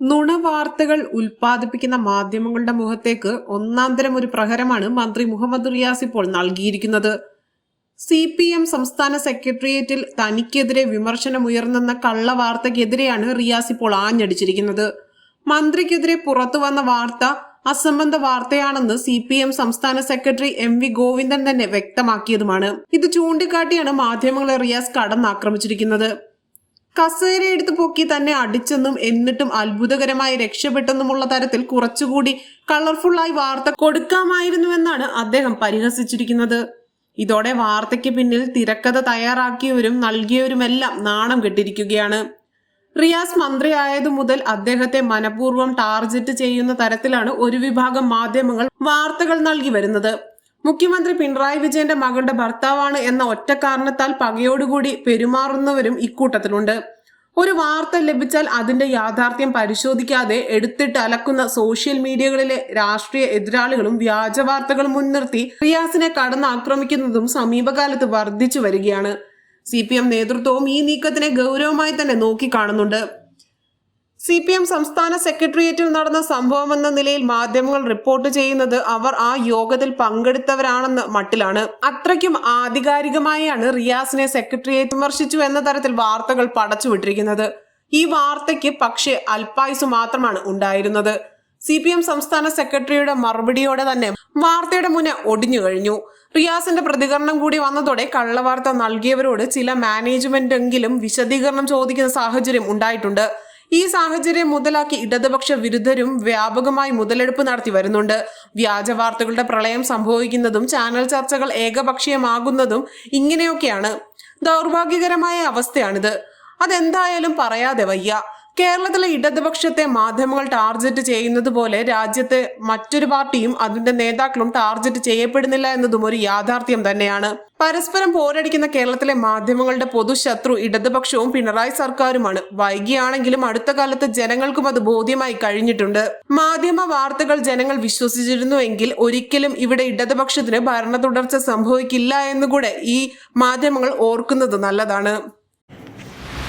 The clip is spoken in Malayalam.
നുണ വാർത്തകൾ ഉൽപ്പാദിപ്പിക്കുന്ന മാധ്യമങ്ങളുടെ മുഖത്തേക്ക് ഒന്നാന്തരം ഒരു പ്രഹരമാണ് മന്ത്രി മുഹമ്മദ് റിയാസ് ഇപ്പോൾ നൽകിയിരിക്കുന്നത്. സി പി എം സംസ്ഥാന സെക്രട്ടേറിയറ്റിൽ തനിക്കെതിരെ വിമർശനമുയർന്നെന്ന കള്ള വാർത്തയ്ക്കെതിരെയാണ് റിയാസ് ഇപ്പോൾ ആഞ്ഞടിച്ചിരിക്കുന്നത്. മന്ത്രിക്കെതിരെ പുറത്തു വന്ന വാർത്ത അസംബന്ധ വാർത്തയാണെന്ന് സി പി എം സംസ്ഥാന സെക്രട്ടറി എം വി ഗോവിന്ദൻ തന്നെ വ്യക്തമാക്കിയതുമാണ്. ഇത് ചൂണ്ടിക്കാട്ടിയാണ് മാധ്യമങ്ങളെ റിയാസ് കടന്നാക്രമിച്ചിരിക്കുന്നത്. കസേര എടുത്ത് പൊക്കി തന്നെ അടിച്ചെന്നും എന്നിട്ടും അത്ഭുതകരമായി രക്ഷപ്പെട്ടെന്നുമുള്ള തരത്തിൽ കുറച്ചുകൂടി കളർഫുള്ളായി വാർത്ത കൊടുക്കാമായിരുന്നുവെന്നാണ് അദ്ദേഹം പരിഹസിച്ചിരിക്കുന്നത്. ഇതോടെ വാർത്തയ്ക്ക് പിന്നിൽ തിരക്കഥ തയ്യാറാക്കിയവരും നൽകിയവരുമെല്ലാം നാണം കെട്ടിരിക്കുകയാണ്. റിയാസ് മന്ത്രിയായതു മുതൽ അദ്ദേഹത്തെ മനപൂർവം ടാർഗറ്റ് ചെയ്യുന്ന തരത്തിലാണ് ഒരു വിഭാഗം മാധ്യമങ്ങൾ വാർത്തകൾ നൽകി വരുന്നത്. മുഖ്യമന്ത്രി പിണറായി വിജയന്റെ മകളുടെ ഭർത്താവാണ് എന്ന ഒറ്റ കാരണത്താൽ പകയോടുകൂടി പെരുമാറുന്നവരും ഇക്കൂട്ടത്തിലുണ്ട്. ഒരു വാർത്ത ലഭിച്ചാൽ അതിന്റെ യാഥാർത്ഥ്യം പരിശോധിക്കാതെ എടുത്തിട്ട് അലക്കുന്ന സോഷ്യൽ മീഡിയകളിലെ രാഷ്ട്രീയ എതിരാളികളും വ്യാജ വാർത്തകൾ മുൻനിർത്തി റിയാസിനെ കടന്നാക്രമിക്കുന്നതും സമീപകാലത്ത് വർദ്ധിച്ചു വരികയാണ്. സി പി എം നേതൃത്വവും ഈ നീക്കത്തിനെ ഗൗരവമായി തന്നെ നോക്കിക്കാണുന്നുണ്ട്. സി പി എം സംസ്ഥാന സെക്രട്ടേറിയറ്റിൽ നടന്ന സംഭവമെന്ന നിലയിൽ മാധ്യമങ്ങൾ റിപ്പോർട്ട് ചെയ്യുന്നത് അവർ ആ യോഗത്തിൽ പങ്കെടുത്തവരാണെന്ന് മട്ടിലാണ്. അത്രയ്ക്കും ആധികാരികമായാണ് റിയാസിനെ സെക്രട്ടേറിയറ്റ് വിമർശിച്ചു എന്ന തരത്തിൽ വാർത്തകൾ പടച്ചുവിട്ടിരിക്കുന്നത്. ഈ വാർത്തയ്ക്ക് പക്ഷേ അൽപായുസ് മാത്രമാണ് ഉണ്ടായിരുന്നത്. സി പി എം സംസ്ഥാന സെക്രട്ടറിയുടെ മറുപടിയോടെ തന്നെ വാർത്തയുടെ മുന്നേ ഒടിഞ്ഞു കഴിഞ്ഞു. റിയാസിന്റെ പ്രതികരണം കൂടി വന്നതോടെ കള്ളവാർത്ത നൽകിയവരോട് ചില മാനേജ്മെന്റ് എങ്കിലും വിശദീകരണം ചോദിക്കുന്ന സാഹചര്യം ഉണ്ടായിട്ടുണ്ട്. ഈ സാഹചര്യം മുതലാക്കി ഇടതുപക്ഷ വിരുദ്ധരും വ്യാപകമായി മുതലെടുപ്പ് നടത്തി വരുന്നുണ്ട്. വ്യാജ വാർത്തകളുടെ പ്രളയം സംഭവിക്കുന്നതും ചാനൽ ചർച്ചകൾ ഏകപക്ഷീയമാകുന്നതും ഇങ്ങനെയൊക്കെയാണ്. ദൗർഭാഗ്യകരമായ അവസ്ഥയാണിത്. അതെന്തായാലും പറയാതെ വയ്യ. കേരളത്തിലെ ഇടതുപക്ഷത്തെ മാധ്യമങ്ങൾ ടാർഗറ്റ് ചെയ്യുന്നത് പോലെ രാജ്യത്തെ മറ്റൊരു പാർട്ടിയും അതിന്റെ നേതാക്കളും ടാർഗറ്റ് ചെയ്യപ്പെടുന്നില്ല എന്നതും ഒരു യാഥാർത്ഥ്യം തന്നെയാണ്. പരസ്പരം പോരടിക്കുന്ന കേരളത്തിലെ മാധ്യമങ്ങളുടെ പൊതുശത്രു ഇടതുപക്ഷവും പിണറായി സർക്കാരുമാണ്. വൈകിയാണെങ്കിലും അടുത്ത കാലത്ത് ജനങ്ങൾക്കും അത് ബോധ്യമായി കഴിഞ്ഞിട്ടുണ്ട്. മാധ്യമ വാർത്തകൾ ജനങ്ങൾ വിശ്വസിച്ചിരുന്നുവെങ്കിൽ ഒരിക്കലും ഇവിടെ ഇടതുപക്ഷത്തിന് ഭരണ തുടർച്ച സംഭവിക്കില്ല എന്നുകൂടെ ഈ മാധ്യമങ്ങൾ ഓർക്കുന്നത് നല്ലതാണ്.